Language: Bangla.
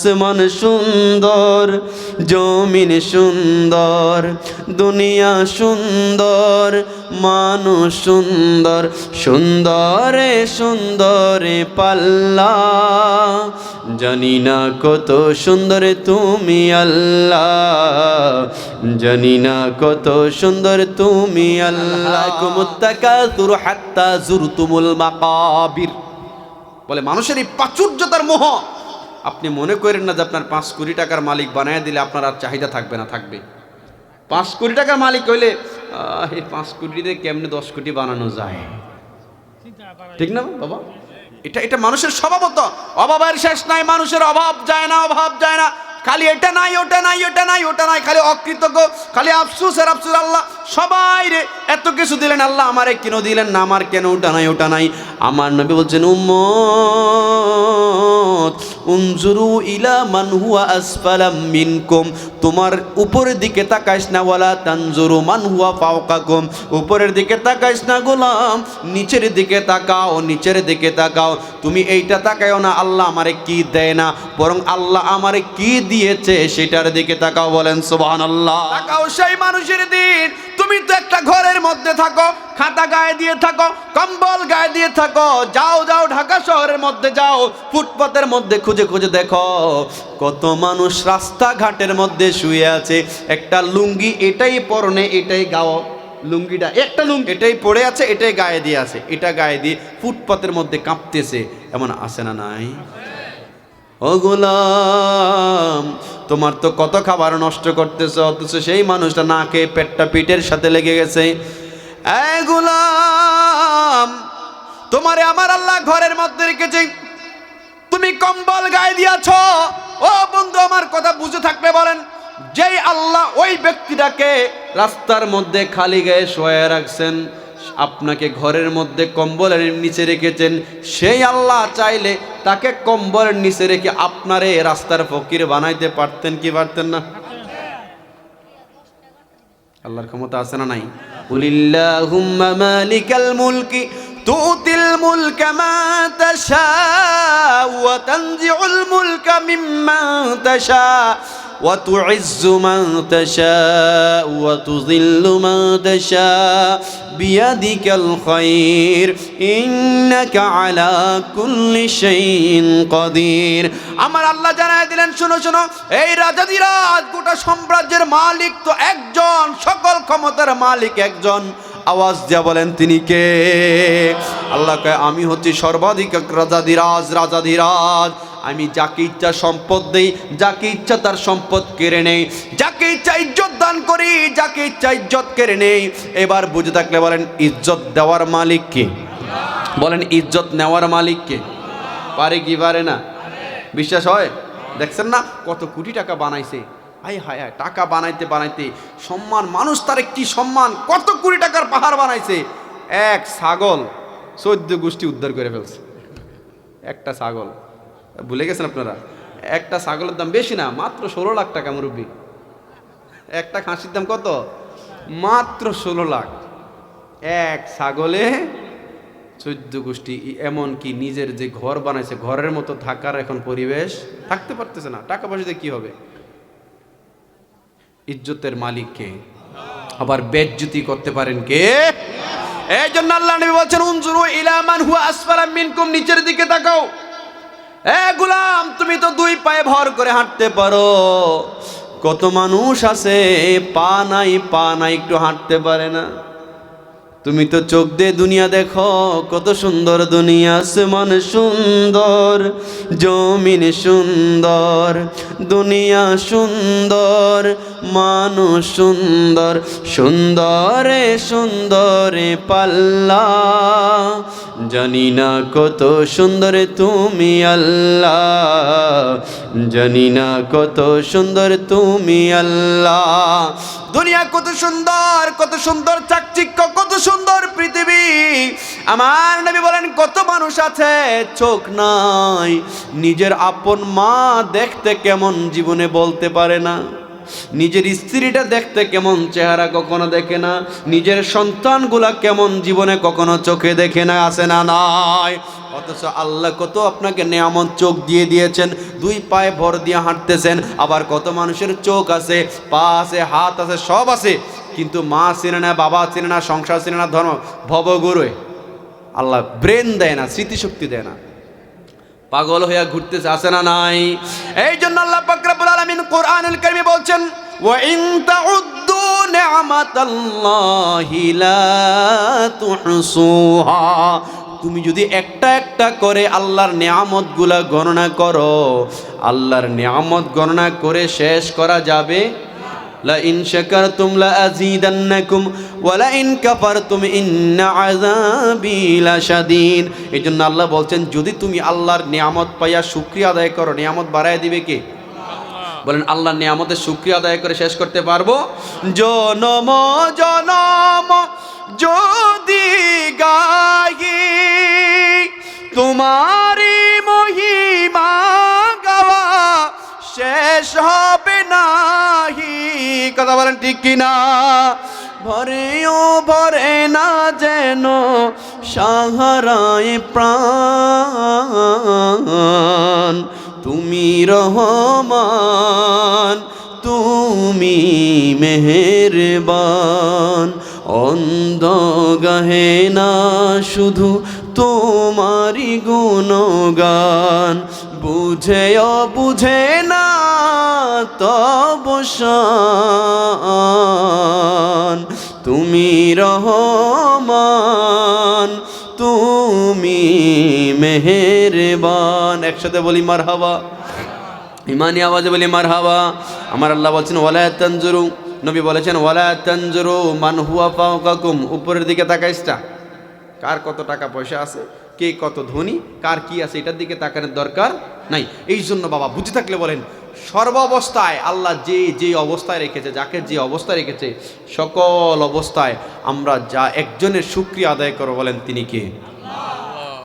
আসমান সুন্দর, জমিন সুন্দর, দুনিয়া সুন্দর, মানুষ সুন্দর, সুন্দরে সুন্দরে পাল্লা। জানি না কত সুন্দর তুমি আল্লাহ। জানি না কত সুন্দর তুমি আল্লাহ। কুমুত্তাকাতুর হাত্তা জুরতুমুল মাকাবির। বলে মানুষের এই প্রাচুর্যতার মোহ। আপনি মনে করেন না যে আপনার পাঁচ কোটি টাকার মালিক বানায় দিলে আপনার আর চাহিদা থাকবে না, থাকবে। পাঁচ কোটি টাকার মালিক হইলে এই পাঁচ কোটিতে কেমনে দশ কোটি বানানো যায়? ঠিক না বাবা? এটা এটা মানুষের স্বভাবত। অভাবের শেষ নাই, মানুষের অভাব যায় না, অভাব যায় না। খালি এটা নাই, ওটা নাই ওটা নাই ওটা নাই, খালি অকৃতজ্ঞ, খালি আফসুস আর আফসুস, আল্লাহ সবাই রে এত কিছু দিলেন আল্লাহ, আমারে কেন দিলেন না? আমার কেন ওটা নাই ওটা নাই আমার নবী বলছেন, উম্মত, উনজুরু ইলা মান হুয়া আসফালাম মিনকুম। তোমার উপরের দিকে তাকাইস না, ওয়ালা তানজুরু মান হুয়া ফাওকাকুম। উপরের দিকে তাকাইস না, গোলাম। নিচের দিকে তাকাও, নিচের দিকে তাকাও। তুমি এইটা তাকাও না, আল্লাহ আমারে কি দেয় না? বরং আল্লাহ আমারে কি দিয়েছে, সেটার দিকে তাকাও বলেন, সুবহানাল্লাহ। তাকাও সেই মানুষের দিন। তুমি তো মধ্যে থাকো, খাতা গায়ে দিয়ে থাকো, কম্বল গায়ে দিয়ে থাকো, যাও যাও, ঢাকা শহরের মধ্যে যাও, ফুটপাতের মধ্যে খুঁজে খুঁজে দেখো। কত মানুষ রাস্তাঘাটের মধ্যে শুয়ে আছে, একটা লুঙ্গি এটাই পরনে, এটাই গাও, লুঙ্গিটা, একটা লুঙ্গি এটাই পড়ে আছে, এটাই গায়ে দিয়ে আছে, এটা গায়ে দিয়ে ফুটপাতের মধ্যে কাঁপতেছে, এমন আছে না নাই? ও গোলাম, তোমার তো কত খাবার নষ্ট করতেছ, অথচ সেই মানুষটা না খেয়ে পেটটা পিঠের সাথে লেগে গেছে। গোলাম, তোমারে আমার আল্লাহ ঘরের মধ্যে রেখেছে। তুমি কম্বল গায়ে দিয়াছ। ও বন্ধু, আমার কথা বুঝে থাকবে বলেন। যেই আল্লাহ ওই ব্যক্তিটাকে রাস্তার মধ্যে খালি গায়ে শোয়া রাখছেন, আপনাকে ঘরের মধ্যে কম্বলের নিচে রেখেছেন, সেই আল্লাহ চাইলে তাকে কম্বলের নিচে রেখে আপনারে রাস্তার ফকির বানাইতে পারতেন কি পারতেন না? আল্লাহর ক্ষমতা আছে না নাই? قل اللهم مالك الملك মুলকা মা তাশা ওয়া তানজিউল মুলকা মিম্মা তাশা وتعز من تشاء وتذل من تشاء بيدك الخير إنك على كل شيء قدير আমার আল্লাহ জানায় দিলেন শোনো শোনো এই রাজাদিরাজ গোটা সাম্রাজ্যের মালিক তো একজন সকল ক্ষমতার মালিক একজন আওয়াজ দিয়া বলেন, তিনি কে? আল্লাহ কয়, আমি হচ্ছি সর্বাধিক রাজা রাজাধিরাজ রাজাধিরাজ। আমি যাকে ইচ্ছা সম্পদ দেই, যাকে ইচ্ছা তার সম্পদ কেড়ে নেই। যাকে ইচ্ছা ইজ্জত দান করি, যাকে ইচ্ছা ইজ্জত কেড়ে নেই। এবার বুঝে থাকলে বলেন, ইজ্জত দেওয়ার মালিক কে? বলেন, ইজ্জত নেওয়ার মালিক কে? পারে কি পারে না? বিশ্বাস হয়? দেখছেন না? কত কোটি টাকা বানাইছে। হাই হায় হায়, টাকা বানাইতে বানাইতে সম্মান, মানুষ তার একটি সম্মান? কত কোটি টাকার পাহাড় বানাইছে? এক ছাগল চোদ্দ গোষ্ঠী উদ্ধার করে ফেলছে। একটা ছাগল। ভুলে গেছেন আপনারা? একটা ছাগলের দাম বেশি না, মাত্র ষোলো লাখ টাকা, মুরব্বী। একটা খাসির দাম কত? মাত্র ষোলো লাখ। এক ছাগলে চোদ্দ গোষ্ঠী এমন কি নিজের যে ঘর বানাইছে, ঘরের মতো থাকার এখন পরিবেশ থাকতে পারতেছে না। টাকা পয়সাতে কি হবে? ইজ্জতের মালিককে। আবার বেজ্জুতি করতে পারেন কে? এই জন্য আল্লাহ নবী বলছেন, উনজুরু ইলা মান হুয়া আসফালা মিনকুম নিচের দিকে তাকাও। এ গুলাম, তুমি তো দুই পায়ে ভর করে হাঁটতে পারো। কত মানুষ আছে, পা নাই পা নাই, একটু হাঁটতে পারে না। তুমি তো চোখ দিয়ে দুনিয়া দেখো, কত সুন্দর দুনিয়া আসমান সুন্দর, জমিন সুন্দর, দুনিয়া সুন্দর, মানুষ সুন্দর, সুন্দরে সুন্দরে পাল্লা জানি না কত সুন্দর তুমি আল্লাহ। জানি না কত সুন্দর তুমি আল্লাহ। দুনিয়া কত সুন্দর কত সুন্দর চাকচিক্য, কত সুন্দর পৃথিবী। আমার নবী বলেন, কত মানুষ আছে, চোখ নাই। নিজের আপন মা দেখতে কেমন, জীবনে বলতে পারে না। নিজের স্ত্রীটা দেখতে কেমন চেহারা কখনো দেখে না, নিজের সন্তানগুলা কেমন জীবনে কখনো চোখে দেখে না, আসে না নাই। অথচ আল্লাহ কত আপনাকে নেয়ামত চোখ দিয়ে দিয়েছেন, দুই পায়ে ভর দিয়ে হাঁটতেছেন, আবার কত মানুষের চোখ আছে, পা আছে, হাত আছে, সব আছে, কিন্তু মা চেনে না, বাবা চেনে না, সংসার চেনে না, ধর্ম ভবগুরুয় আল্লাহ ব্রেন দেয় না, স্মৃতিশক্তি দেয় না। পাগল হইয়া ঘুরতেছে, আসে না নাই। এই জন্য আল্লাহ পাক আলামিন কোরআনুল কারীমে বলছেন, ওয়া ইন তাউদ্দু নি'মাতাল্লাহি লা তুহসুহা। তুমি যদি একটা একটা করে আল্লাহর নিয়ামতগুলা গণনা করো, আল্লাহর নিয়ামত গণনা করে শেষ করা যাবে? লা ইন শাকারতুম লা আযীদান্নাকুম ওয়া লা ইন কাফারতুম ইন্না আযাবি লাশাদীদ। এজন্য আল্লাহ বলছেন, যদি তুমি আল্লাহর নিয়ামত পাইয়া শুকরিয়া আদায় করো, নিয়ামত বাড়ায় দিবে কে? বলেন আল্লাহর নিয়ামতের শুকরিয়া আদায় করে শেষ করতে পারব। জনম জনম যদি গাহি তোমারি মহিমা গাওয়া শেষ হবে নাহি। কথা বলেন ঠিক কিনা? ভরেও ভরে না যেন সাহারায় প্রাণ। তুমি রহমান, তুমি মেহেরবান। অন্ধ গাহে না শুধু তোমারি গুণগান। বুঝেও বুঝে না তব তুমি রহমান, তুমি মেহেরবান। একসাথে বলি মার হাওয়া ইমানি আওয়াজে বলি মার হাওয়া আমার আল্লাহ বলছেন, ওয়ালা তানজুরু। নবী বলেছেন, ওয়ালা তানজুরু মান হুয়া ফাওকাকুম। উপরের দিকে তাকাইসটা কার কত টাকা পয়সা আছে, কে কত ধনী, কার কি আছে, এটার দিকে তাকানোর দরকার নাই। এই জন্য বাবা, বুঝে থাকলে বলেন, সর্বাবস্থায় আল্লাহ যে যে অবস্থায় রেখেছে, যাকে যে অবস্থায় রেখেছে, সকল অবস্থায় আমরা যা একজনের সুক্রিয়া আদায় করো বলেন তিনি কে?